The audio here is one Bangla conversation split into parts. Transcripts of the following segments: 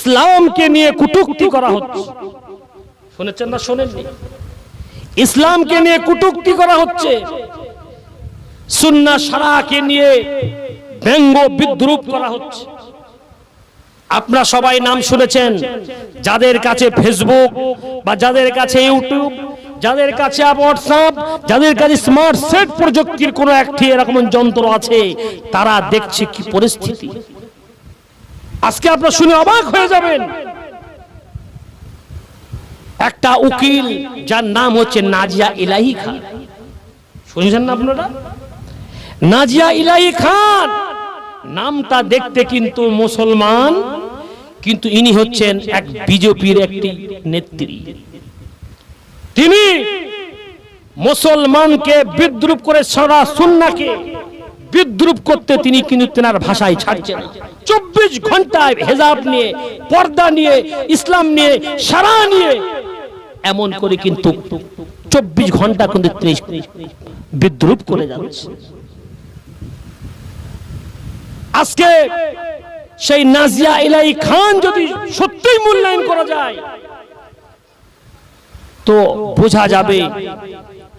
ইসলামকে নিয়ে কুটুক্তি করা হচ্ছে। শুনেছেন না শোনেননি? ইসলামকে নিয়ে কুটুক্তি করা হচ্ছে। সুন্না সারাকে নিয়ে ব্যঙ্গ বিদ্রুপ করা হচ্ছে। আপনারা সবাই নাম শুনেছেন যাদের কাছে ফেসবুক বা যাদের কাছে ইউটিউব যাদের কাছে হোয়াটসঅ্যাপ যাদের কাছে স্মার্ট সেট প্রযুক্তির কোনো একটি এরকম যন্ত্র আছে তারা দেখছে কি পরিস্থিতি। আজকে আপনার শুনে অবাক হয়ে যাবেন। একটা উকিল যার নাম হচ্ছে নাজিয়া ইলাহি খান। শুনেছেন না আপনারা? নাজিয়া ইলাহি খান। নামটা দেখতে কিন্তু মুসলমান, কিন্তু ইনি হচ্ছেন এক বিজেপির একটি নেত্রী। তিনি মুসলমানকে বিদ্রুপ করে সরা সুন্নাকে বিদ্রুপ করতে তিনি কিন্তু তেনার ভাষায় ছাড়ছেন। চব্বিশ ঘন্টায় হেজাব নিয়ে, পর্দা নিয়ে, ইসলাম নিয়ে, সারা নিয়ে, এমন করে কিন্তু চব্বিশ ঘণ্টা কিন্তু বিদ্রুপ করে যাচ্ছে। আজকে সেই নাজিয়া ইলাই খান যদি সত্যিই মূল্যায়ন করা যায়, তো বোঝা যাবে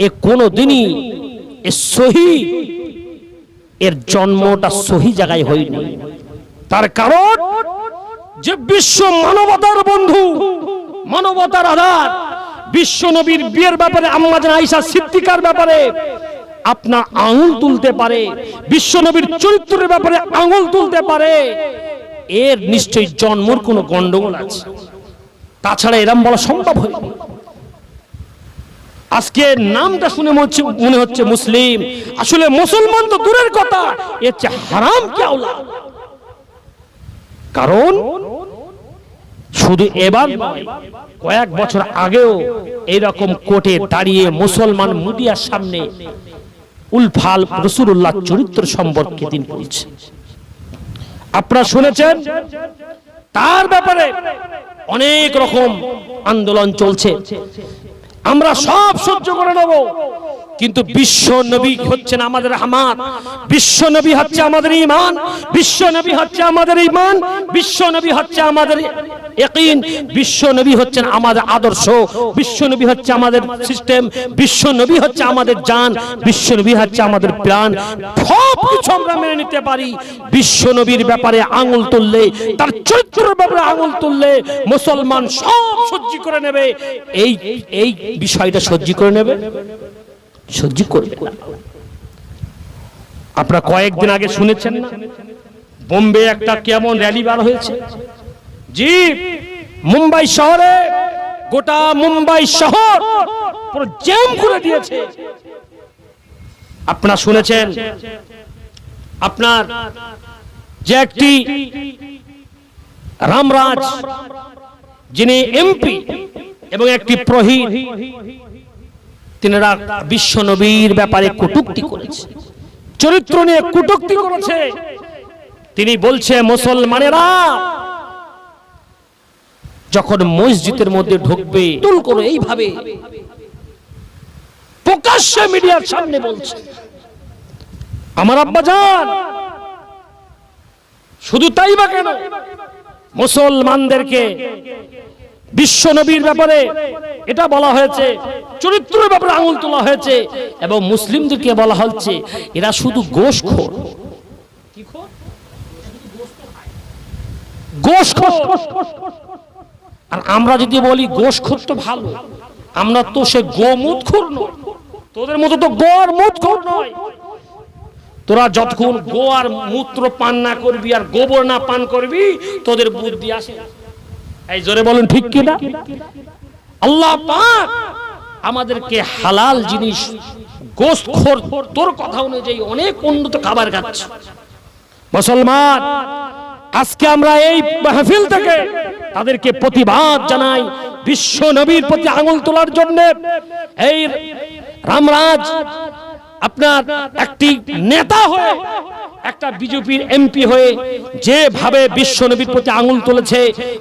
এ কোনো দিনই এ সহি এর জন্মটা সহি জায়গায় হয়নি। তার কারণ যে বিশ্ব মানবতার বন্ধু, মানবতার আধার, বিশ্ব নবীর বিয়ের ব্যাপারে আম্মাজান আইসা সিদ্দিকার ব্যাপারে আপনার আঙুল তুলতে পারে, বিশ্ব নবীর চরিত্রের ব্যাপারে আঙুল তুলতে পারে, এর নিশ্চয়ই জন্মর কোনো গন্ডগোল আছে। তাছাড়া এরম বলা সম্ভব হয় আজকে নামটা শুনে মনে হচ্ছে- মুসলিম। আসলে মুসলমান তো দূরের কথা। এর হচ্ছে হারাম কেওলা কারণ শুধু এবার কয়েক বছর আগেও এইরকম কোর্টে দাঁড়িয়ে মুসলমান মিডিয়ার সামনে উলফাল রসুল্লাহ চরিত্র সম্পর্কে তিনি বলছেন আপনারা শুনেছেন? তার ব্যাপারে অনেক রকম আন্দোলন চলছে। আমরা সব সহ্য করে নেব। কিন্তু বিশ্ব নবী হচ্ছেন আমাদের হামাত বিশ্ব নবী হচ্ছে আমাদের ইমান বিশ্ব নবী হচ্ছে আমাদের ইমান বিশ্ব নবী হচ্ছে আমাদের বিশ্ব নবী হচ্ছেন আমাদের আদর্শ। বিশ্ব নবী হচ্ছে আমাদের সিস্টেম। বিশ্ব নবী হচ্ছে আমাদের যান বিশ্ব নবী হচ্ছে আমাদের প্রাণ। সব কিছু আমরা মেনে নিতে পারি। বিশ্ব নবীর ব্যাপারে আঙুল তুললে, তার চরিত্রের ব্যাপারে আঙুল তুললে মুসলমান সব সহ্য করে নেবে। এই এই বিষয়টা সহ্য করে নেবে। সহ্য করবে না। আপনারা কয়েকদিন আগে শুনেছেন না? বোম্বে একটা কেমন র্যালি বার হয়েছে? জি মুম্বাই শহরে গোটা মুম্বাই শহর পুরো জ্যাম করে দিয়েছে। আপনারা শুনেছেন? আপনার যে একটি রামরাজ যিনি এমপি এবং একটি প্রহীন তিনারা বিশ্ব নবীর ব্যাপারে কটুক্তি করেছে। চরিত্র নিয়ে কটুক্তি করেছে। তিনি বলছে, মুসলমানেরা, যখন মসজিদের মধ্যে ঢুকবে, তুল করে এইভাবে প্রকাশ্যে মিডিয়ার সামনে বলছে, আমার আব্বা যান, শুধু তাই বা কেন? মুসলমানদেরকে বিশ্ব নবীর ব্যাপারে এটা বলা হয়েছে, চরিত্রের ব্যাপারে আঙুল তোলা হয়েছে এবং মুসলিমদেরকে বলা হচ্ছে, এরা শুধু গোশখোর। আর আমরা যদি বলি গোশখোর তো ভালো, আমরা তো সে গোমুতখোর নয় তোদের মতো তো গো আর মুতখোর নয় তোরা যতক্ষণ গো আর মূত্র পান না করবি আর গোবর না পান করবি, তোদের বুদ্ধি আসে না। এই জোরে বলুন ঠিক কিনা আল্লাহ পাক আমাদেরকে হালাল জিনিস গোস্ত খোর তোর কথা অনুযায়ী অনেক উন্নত খাবার খাচ্ছে। মুসলমান আজকে আমরা এই মাহফিল থেকে তাদেরকে প্রতিবাদ জানাই বিশ্ব নবীর প্রতি আঙুল তোলার জন্য। এই রামরাজ আপনার একটি নেতা হয়ে, একটা বিজেপির এমপি হয়ে যেভাবে বিশ্ব নবীর প্রতি আঙুল তুলেছে,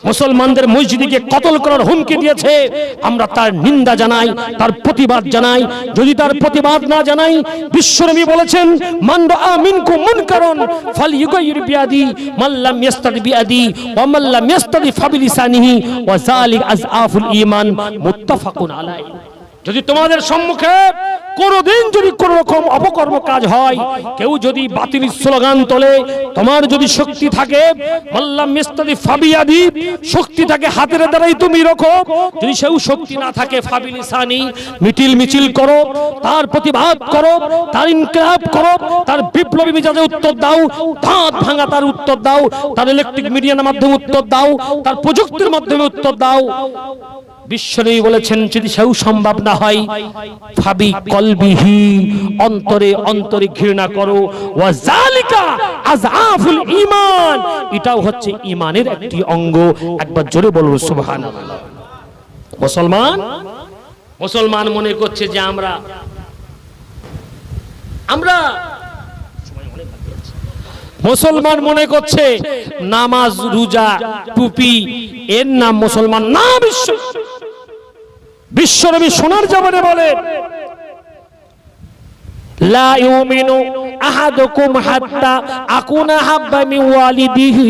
মুসলমানদের মসজিদকে কতল করার হুমকি দিয়েছে, আমরা তার নিন্দা জানাই, তার প্রতিবাদ জানাই। যদি তার প্রতিবাদ না জানাই বিশ্বনবী বলেছেন, মান রাআ মিনকুম মুনকারন ফালইউগাইর বিয়াদি মান লাম ইস্তাদি বিয়াদি ওয়া মান লাম ইস্তাদি ফাবিলিসানিহি, ওয়া যালিক আযআফুল ঈমান। মুত্তাফাকুন আলাইহি। যদি তোমাদের সম্মুখে কোনোদিন যদি কোন রকম অপকর্ম কাজ হয়, কেউ যদি বাতিল স্লোগান তোলে, তোমার যদি শক্তি থাকে মাল্লাম মিস্তাদি ফাবিয়াদি শক্তি থাকে হাতের দ্বারাই তুমি রকো যদি সেও শক্তি না থাকে ফাবিলিসানি মিটিল মিছিল করো, তার প্রতিবাদ করো, তার ইনকলাব করো, তার বিপ্লবী মেজাজে উত্তর দাও, দাঁত ভাঙা তার উত্তর দাও, তার ইলেকট্রিক মিডিয়ার মাধ্যমে উত্তর দাও, তার প্রযুক্তির মাধ্যমে উত্তর দাও। বিশ্বনবী বলেছেন, যদি সেও সম্ভব না হয়, ফাবি কলবিহি, অন্তরে অন্তরে ঘৃণা করো। ওয়া জালিকা আযআফুল ঈমান। এটাও হচ্ছে ঈমানের একটি অঙ্গ। একবার জোরে বলুন, সুবহানাল্লাহ। মুসলমান? মুসলমান মনে করছে যে আমরা আমরা মুসলমান মনে করছে নামাজ, রোজা, টুপি, এর নাম মুসলমান না বিশ্ব। বিশ্বরবি সোনার জামানে বলেন লা ইউমিনু আহাদুকুম হাত্তা আকুনা হাব্বা মিন ওয়ালিদিহি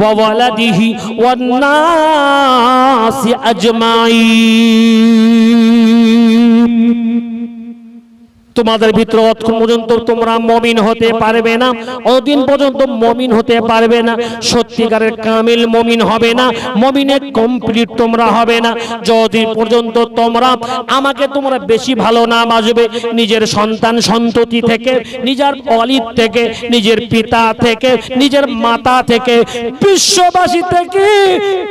ওয়া ওয়ালাদিহি ওয়ান নাসি আজমাইন। তোমাদের ভিতরে অতক্ষণ পর্যন্ত তোমরা মমিন হতে পারবে না অদিন পর্যন্ত মমিন হতে পারবে না, সত্যিকারের কামিল মমিন হবে না, মমিনের কমপ্লিট তোমরা হবে না, যতদিন পর্যন্ত তোমরা আমাকে তোমরা বেশি ভালো না বাজবে, নিজের সন্তান সন্ততি থেকে, নিজের অলিদ থেকে, নিজের পিতা থেকে, নিজের মাতা থেকে, বিশ্ববাসী থেকে,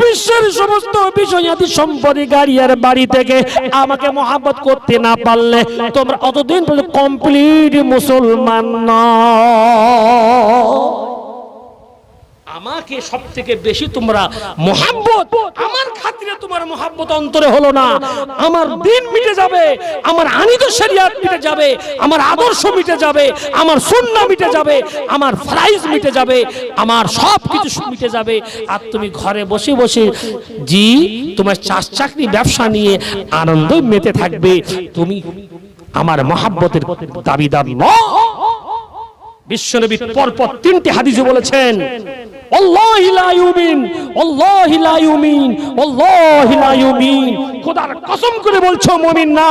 বিশ্বের সমস্ত বিষয়াদি সম্পত্তি গাড়িয়ার বাড়ি থেকে আমাকে মহাব্বত করতে না পারলে তোমরা অতদিন কমপ্লিট মুসলমান আমাকে সব থেকে বেশি তোমরা মোহাব্বত, আমার খাতিরে তোমার মোহাব্বত অন্তরে হলো না। আমার দিন মিটে যাবে, আমার আনিত শরিয়াত মিটে যাবে, আমার আদর্শ মিটে যাবে, আমার সুন্নাহ মিটে যাবে, আমার ফরাইজ মিটে যাবে, আমার সব কিছু মিটে যাবে। আর তুমি ঘরে বসে বসে জি, তোমার চাষ চাকরি ব্যবসা নিয়ে আনন্দ মেতে থাকবে। তুমি আমার মহাব্বতের দাবিদার নয়। বিশ্বনবী পরপর তিনটি হাদিসে বলেছেন খোদার কসম করে বলছো, মুমিন না।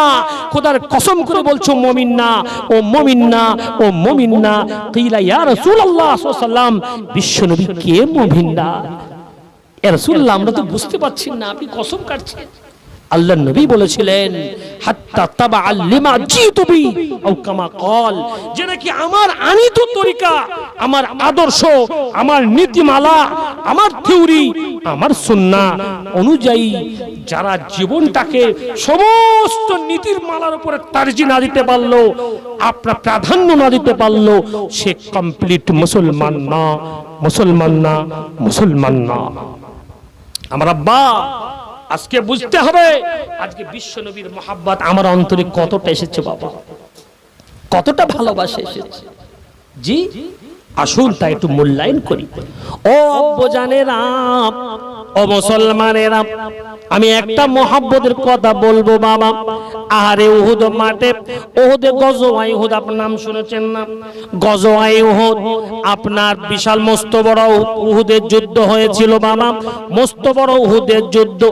খোদার কসম করে বলছো, মুমিন না। ও মুমিন না। ও মুমিন না। কিলা ইয়া রাসূলুল্লাহ ওয়াসাল্লাম। বিশ্বনবী কে মুমিন না? ইয়া রাসূলুল্লাহ, আমরা তো বুঝতে পারছি না, আপনি কসম কাটছেন। আল্লাহ নবী বলেছিলেন যে নাকি আমার আনিত তরিকা, আমার আদর্শ, আমার নীতিমালা, আমার থিওরি, আমার সুন্নাহ অনুযায়ী যারা জীবনটাকে সমস্ত নীতির মালার উপরে তারজি না দিতে পারল, আপনার প্রাধান্য না দিতে পারল, সে কমপ্লিট মুসলমান না মুসলমান না মুসলমান না। আমার আব্বা আজকে বুঝতে হবে, আজকে বিশ্ব নবীর মহাব্বত আমার অন্তরে কতটা এসেছে বাবা। কতটা ভালোবাসা এসেছে। জি, আসুন তাই একটু মূল্যায়ন করি। ও অব্বজানেরা ও মুসলমানেরা, আমি একটা মহাব্বতের কথা বলব বাবা। আহারে উহুদ মাঠে, উহুদে গজওয়াই উহুদ, আপনার নাম শুনেছেন না? গজওয়াই উহুদ, আপনার বিশাল মস্ত বড় উহুদের যুদ্ধ হয়েছিল বাবা। মস্ত বড় উহুদের যুদ্ধ,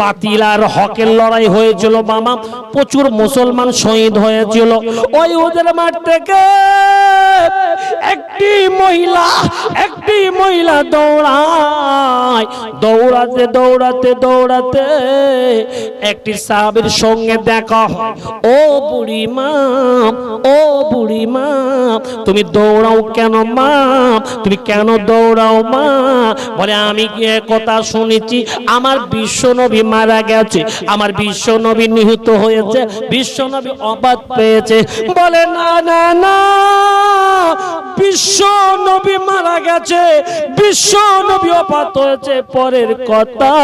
বাতিল আর হকের লড়াই হয়েছিল বাবা। প্রচুর মুসলমান শহীদ হয়েছিল। ওই উহুদের মাঠ থেকে একটি মহিলা একটি মহিলা দৌড়ায়। দৌড়াতে দৌড়াতে দৌড়াতে একটি সাহাবের সঙ্গে দেখা হয়। ও বুড়ি মা, ও বুড়ি মা, তুমি দৌড়াও কেন মা? তুমি কেন দৌড়াও মা? বলে, আমি কথা শুনেছি? আমার বিশ্ব নবী মারা গেছে। আমার বিশ্ব নবী নিহত হয়েছে। বিশ্ব নবী অবাদ পেয়েছে। বলে, না না না। বিশ্ব নবী মারা গেছে, বিশ্ব নবী অপাত হয়েছে পরের কথা।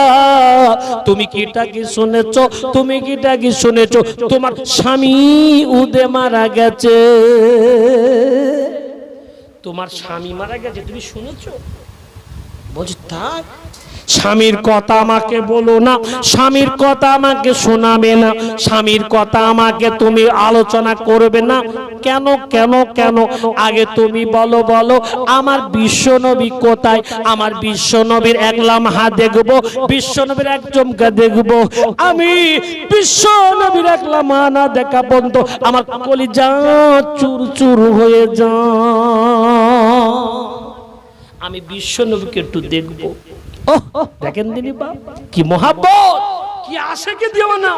তুমি কিটা কি শুনেছ? তুমি কিটা কি শুনেছ? তোমার স্বামী উদে মারা গেছে। তোমার স্বামী মারা গেছে, তুমি শুনেছ? বলছি, তাই? স্বামীর কথা আমাকে বলো না, স্বামীর কথা আমাকে শোনাবে না, স্বামীর কথা আমাকে তুমি আলোচনা করবে না। কেন কেন কেন? আগে তুমি বলো বলো, আমার বিশ্বনবী কোথায়? আমার বিশ্বনবীর এক লামহা দেখব, বিশ্ব নবীর এক চমকা দেখব। আমি বিশ্বনবীর এক লামহা না দেখা পর্যন্ত আমার কলি কলিজা চুর চুর হয়ে যা আমি বিশ্ব নবীকে একটু দেখব। ওহ, দেখেন তিনি বাপ কি মহাব্বত। কি আশেকে দিও না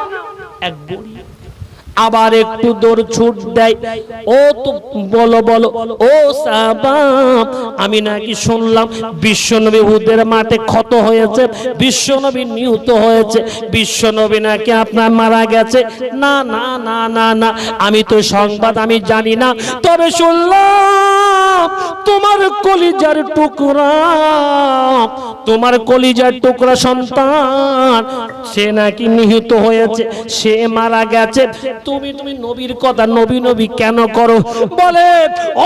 এক বুড়ি আবার একটু দৌড় ছুট দেয়। ও তো বলো বলো, ও সাবাব আমি নাকি শুনলাম বিশ্বনবী হুদের মাঠে ক্ষত হয়েছে, বিশ্বনবী নিহত হয়েছে, বিশ্বনবী নাকি আপনার মারা গেছে। না না না না না, আমি তো সংবাদ আমি জানি না, তবে শুনলাম তোমার কলিজার টুকরা, তোমার কলিজার টুকরা সন্তান, সে নাকি নিহত হয়েছে, সে মারা গেছে তুমি তুমি নবীর কথা নবী নবী কেন করো? বলে,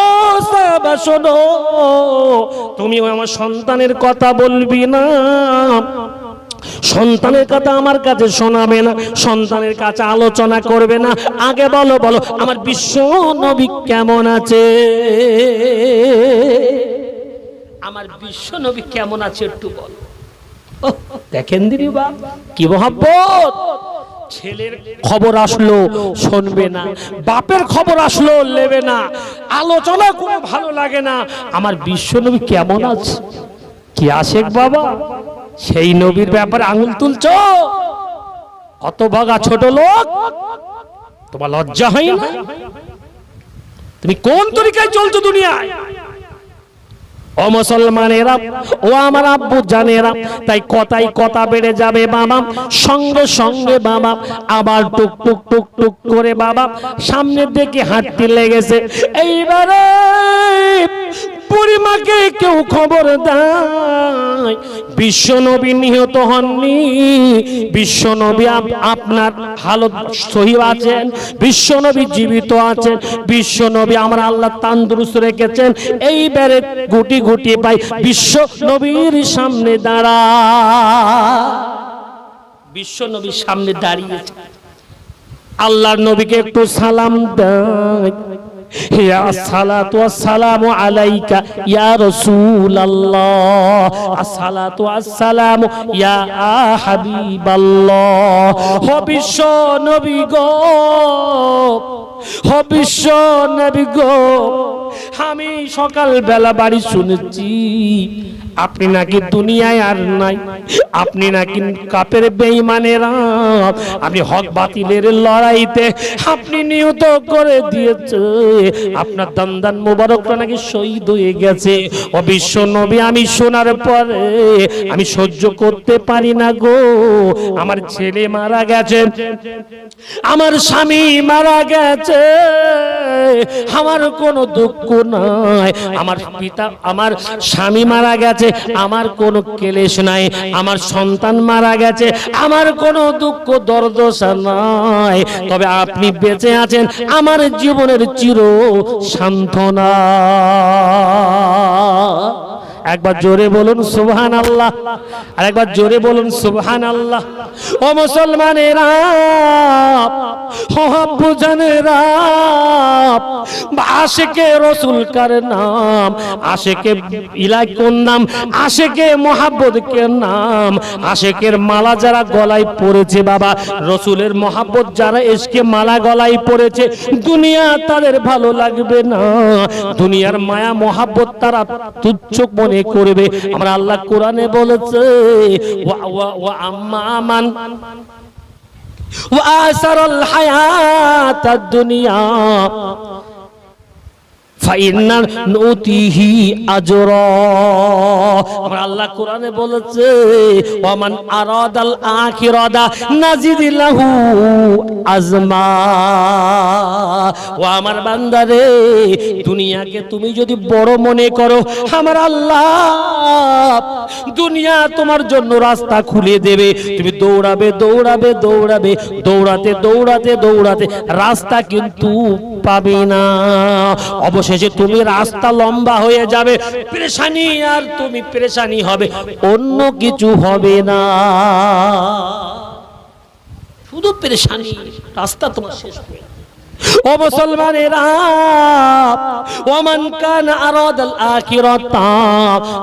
ও সাহাবা, শোনো, তুমি আমার সন্তানের কথা বলবি না। সন্তানের কথা আমার কাছে শোনাবে না, সন্তানের কাছে আলোচনা করবে না। আগে বলো বলো, আমার বিশ্ব নবী কেমন আছে? আমার বিশ্ব নবী কেমন আছে একটু বল। দেখেন দিদি বাপ, কি মহাব্বত? ছেলের খবর আসলো, শুনবে না। বাপের খবর আসলো, নেবে না। আলোচনা করে ভালো লাগে না। আমার বিশ্ব নবী কেমন আছে? কি আশেক বাবা? সেই নবীর ব্যাপারে আঙুল তুলছ? অত ভাগা ছোট লোক। তোমার লজ্জা হয় না? তুমি কোন তরিকায় চলছো দুনিয়ায়? ও মুসলমানেরা, ও আমার আব্বু জানেরা, তাই কথাই কথা বেড়ে যাবে বাবা, সঙ্গে সঙ্গে বাবা, আবার টুক টুক টুক টুক করে বাবা সামনের দিকে হাঁটতে লেগেছে। এইবারে বুড়িমাকে কেউ খবর দেয়? বিশ্বনবী নিহত হননি। বিশ্বনবী আপ- আপনার হালত সহি আছেন। বিশ্বনবী জীবিত আছেন। বিশ্বনবী আমার আল্লাহ তান্দুরুস্ত রেখেছেন। এইবারে গুটি গুটি পাই বিশ্ব নবীর সামনে দাঁড়া। বিশ্ব নবীর সামনে দাঁড়িয়েছে আল্লাহর নবীকে একটু সালাম দেয়। ইয়া সালাতু আসসালামু আলাইকা ইয়া রাসূলুল্লাহ। আসসালাতু আসসালামু ইয়া হাবিবাল্লাহ। ও বিশ্ব নবী গো বিশ্ব নবী গো। আমি সকাল বেলা বাড়ি শুনেছি, আপনি নাকি দুনিয়ায় আর নাই, আপনি নাকি কাপের বেঈমানেরা, আপনি হক বাতিলের লড়াইতে আপনি নিহত করে দিয়েছে, আপনার দান্দান মোবারকরা নাকি শহীদ হয়ে গেছে অবিশ্ব নবী, আমি শোনার পরে আমি সহ্য করতে পারি না গো, আমার ছেলে মারা গেছে, আমার স্বামী মারা গেছে, আমার কোনো দুঃখ নাই। আমার পিতা, আমার স্বামী মারা গেছে, আমার কোনো কেলেশ নাই। আমার সন্তান মারা গেছে, আমার কোনো দুঃখ দর্দশা নাই। তবে আপনি বেঁচে আছেন, আমার জীবনের চির সান্ত্বনা। একবার জোরে বলুন সুবহান আল্লাহ আর একবার জোরে বলুন সুবহান আল্লাহ ও মুসলমানেরা, ও জানেরা আশেকে রসুল কার নাম, আশেকে ইলাই কোন নাম, আশেকে মোহাব্বত কে নাম, আশেকের মালা যারা গলায় পড়েছে বাবা, রসুলের মোহাব্বত যারা এসকে মালা গলায় পড়েছে, দুনিয়া তাদের ভালো লাগবে না। দুনিয়ার মায়া মোহাব্বত তারা তুচ্ছ মনে করবে আমরা আল্লাহ কোরআনে বলেছে ওয়া ওয়া ওয়া আম্মা মান وآثر الحياة الدنيا নুতিহি আজরা। আমার আল্লাহ কোরআনে বলেছে, ওয়ামান আরাদাল আজমা। ও আমার বান্দারে, দুনিয়াকে তুমি যদি বড় মনে করো, আমার আল্লাহ দুনিয়া তোমার জন্য রাস্তা খুলে দেবে। তুমি দৌড়াবে দৌড়াবে দৌড়াবে, দৌড়াতে দৌড়াতে দৌড়াতে রাস্তা কিন্তু পাবে না। অবশেষে তুমি রাস্তা লম্বা হয়ে যাবে, পেরেশানি আর তুমি পেরেশানি হবে, অন্য কিছু হবে না শুধু পেরেশানি, রাস্তা তোমার শেষ হয়ে। ও মুসলমানেরা ওমান কান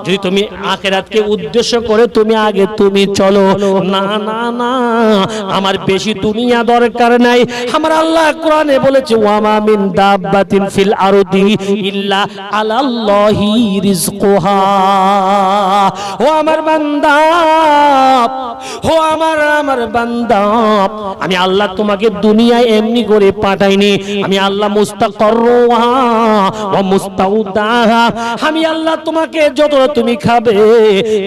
যদি তুমি আখিরাতকে উদ্দেশ্য করে তুমি আগে তুমি চলো। না না না, আমার বেশি দুনিয়া দরকার নাই। আমার আল্লাহ কোরআনে বলেছে, ওয়ামা মিন দাব্বাতিন ফিল আরদি ইল্লা আলাল্লাহি রিজকুহা ও আমার বান্দা, ও আমার আমার বান্দা, আমি আল্লাহ তোমাকে দুনিয়ায় এমনি করে পাঠাইনি। আমি আল্লাহ আমি আল্লাহ তোমাকে যতটা তুমি খাবে,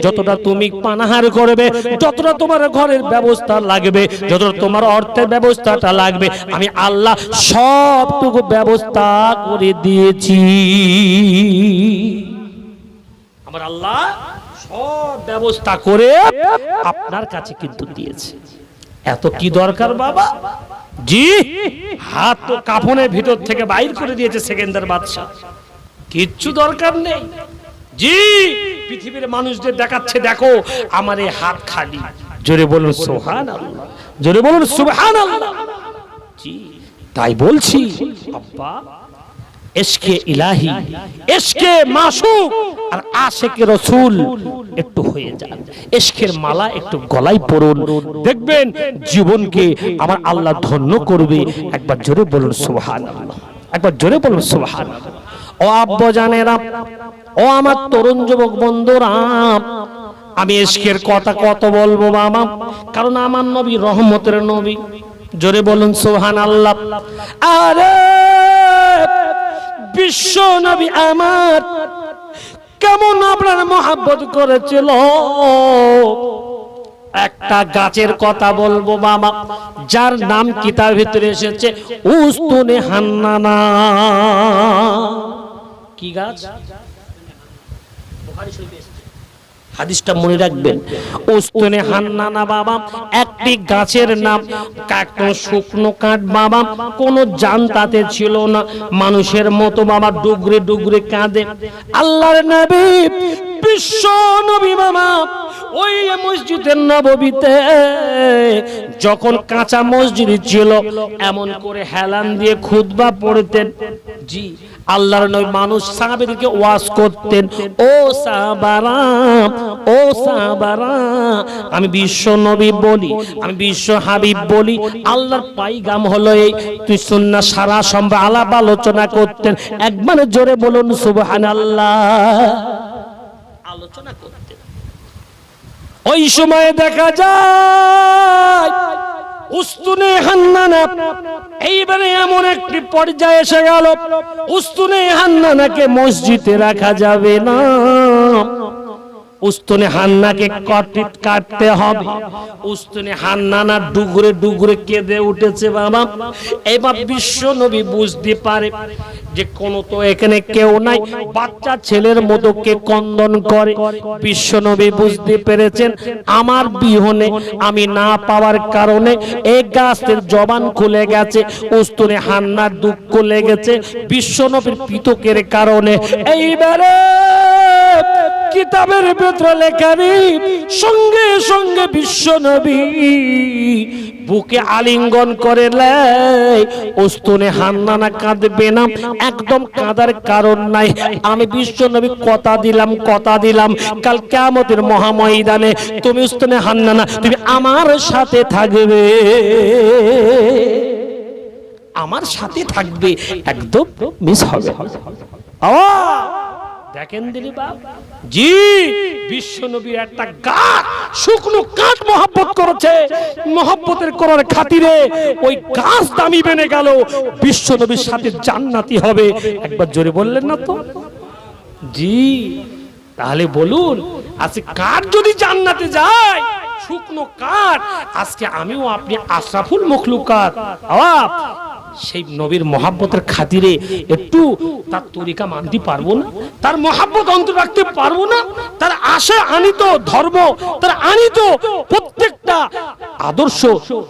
যতটা তুমি পানাহার করবে, যতটা তোমার ঘরের ব্যবস্থা লাগবে, যতটা তোমার অর্থের ব্যবস্থাটা লাগবে, আমি আল্লাহ সবটুকু ব্যবস্থা করে দিয়েছি। আমার আল্লাহ সব ব্যবস্থা করে আপনার কাছে কিন্তু দিয়েছে। এত কি দরকার, বাবা? জি, হাত তো কাফনের ভিতর থেকে বাইর করে দিয়েছে সেকেন্দার বাদশা কিচ্ছু দরকার নেই। জি, পৃথিবীর মানুষদের দেখাচ্ছে, দেখো, আমার এই হাত খালি। জোরে বলুন সোহান জোরে বলুন সুবহান জি, তাই বলছি। আব্বা এসকে ইলাহি, এসকে মাসুক। আর আশেকে রসুল একটু হয়ে যান। এসকের মালা একটু গলায় পড়ুন দেখবেন জীবনকে আমার আল্লাহ ধন্য করবে। একবার জোরে বলুন সুবহান একবার জোরে বলুন সুবহান ও আব্বা জানেরা, ও আমার তরুণ যুবক বন্ধুরা, আমি এসকের কথা কত বলব মামা? কারণ আমার নবী রহমতের নবী। জোরে বলুন সোহান আল্লাহ আরে! বিশ্ব নবী আমার। কেমন আপনার মহাব্বত করেছিল? একটা গাছের কথা বলব বাবা, যার নাম কিতার ভিতরে এসেছে? উস্তুনে হান্নানা। কি গাছ? হাদিসটা মনে রাখবেন। উস্তনে হান্নানা বাবা, একটি গাছের নাম কাকো শুকনো কাঠ বাবা, কোনো যান তাতে ছিল না। মানুষের মতো বাবা ডুগরে ডুগরে কাঁদে। আল্লাহর নবী বিশ্ব নবী বাবা ওই মসজিদের নববীতে যখন কাঁচা মসজিদ ছিল, এমন করে হেলান দিয়ে খুতবা পড়তেন। জি, আল্লাহর নবী মানুষ সাহাবীদেরকে ওয়াজ করতেন, ও সাহাবারা ও সাহাবারা, আমি বিশ্ব নবী বলি, আমি বিশ্ব হাবিব বলি, আল্লাহর পাইগাম হলো এই, তুই সুন্নাহ সারা সম্ভব আলাপ আলোচনা করতেন, একবারে জোরে বলুন সুবহানাল্লাহ। আলোচনা করতেন ওই সময় দেখা যায়, উস্তুনে হান্নানা, এইবারে এমন একটি পর্যায়ে এসে গেল, উস্তুনে হান্নানাকে মসজিদে রাখা যাবে না। উস্তনে হান্নাকে কাটতে হবে। উস্তনে হান্নানা ডুগরে ডুগরে কেঁদে উঠেছে বাবা। এবার বিশ্ব নবী বুঝতে পারে যে কোন তো এখানে কেউ নাই। বাচ্চা ছেলের মতো কে কন্দন করে। বিশ্ব নবী বুঝতে পেরেছেন, আমার বিহনে আমি না পাওয়ার কারণে এই গাছের জবান খুলে গেছে, উস্তনে হান্নার দুঃখ লেগেছে। বিশ্ব নবীর পিতকের কারণে। এইবারে কিতাবের ভেতরে লেখা নেই, সঙ্গে সঙ্গে বিশ্ব নবী বুকে আলিঙ্গন করে ওস্তনে হান্নানা কাঁদবে না, একদম কাঁদার কারণ নাই। আমি বিশ্ব নবী, কথা দিলাম কথা দিলাম। কাল কেমতের মহাময়দানে তুমি ওস্তনে হান্নানা, তুমি আমার সাথে থাকবে। আমার সাথে থাকবে, একদম মিস হবে। দেখেন দিলি বাপ? জি বিশ্ব নবীর একটা গাছ শুকনো কাঠ মহাব্বত করেছে। মহাব্বতের করার খাতিরে ওই গাছ দামি বেনে গেল। বিশ্ব নবীর সাথে জান্নাতি হবে। একবার জোরে বললেন না তো? জি, তাহলে বলুন, আজকে কাঠ যদি জান্নাতে যায়? শুকনো কাঠ। আজকে আমিও আপনি আশরাফুল মখলুকাত। আওয়াব, সেই নবীর মহাব্বতের খাতিরে একটু তার তরিকা মানতে পারব না? তার মহাব্বত অন্তর রাখতে পারব না? তার আশা আনিত ধর্ম, তার আনিত প্রত্যেকটা আদর্শ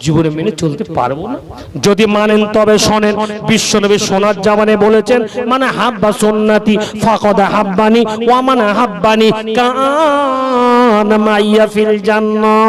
জীবনে মেনে চলতে পারব না? যদি মানেন তবে শোনেন, বিশ্বনবী সোনার জামানে বলেছেন মানে হাব্বা সুন্নাতি ফাকদা হাব্বানি ওয়া মানে হাব্বানি কান মাইয়া ফিল জান্নাত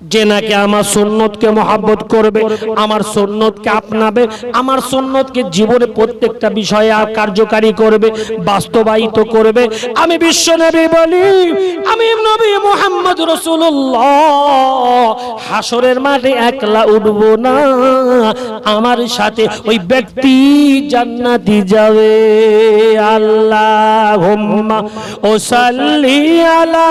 যে নাকি আমার সুন্নতকে মহাব্বত করবে, আমার সুন্নতকে আপনাবে, আমার সুন্নতকে জীবনে প্রত্যেকটা বিষয়ে কার্যকারী করবে, বাস্তবায়িত করবে। আমি বিশ্ব নবী বলি, আমি নবী মোহাম্মদ রসুল্লাহ হাসরের মাঠে একলা উঠব না, আমার সাথে ওই ব্যক্তি জান্নাতি যাবে। আল্লাহ ও সাল্লি আলা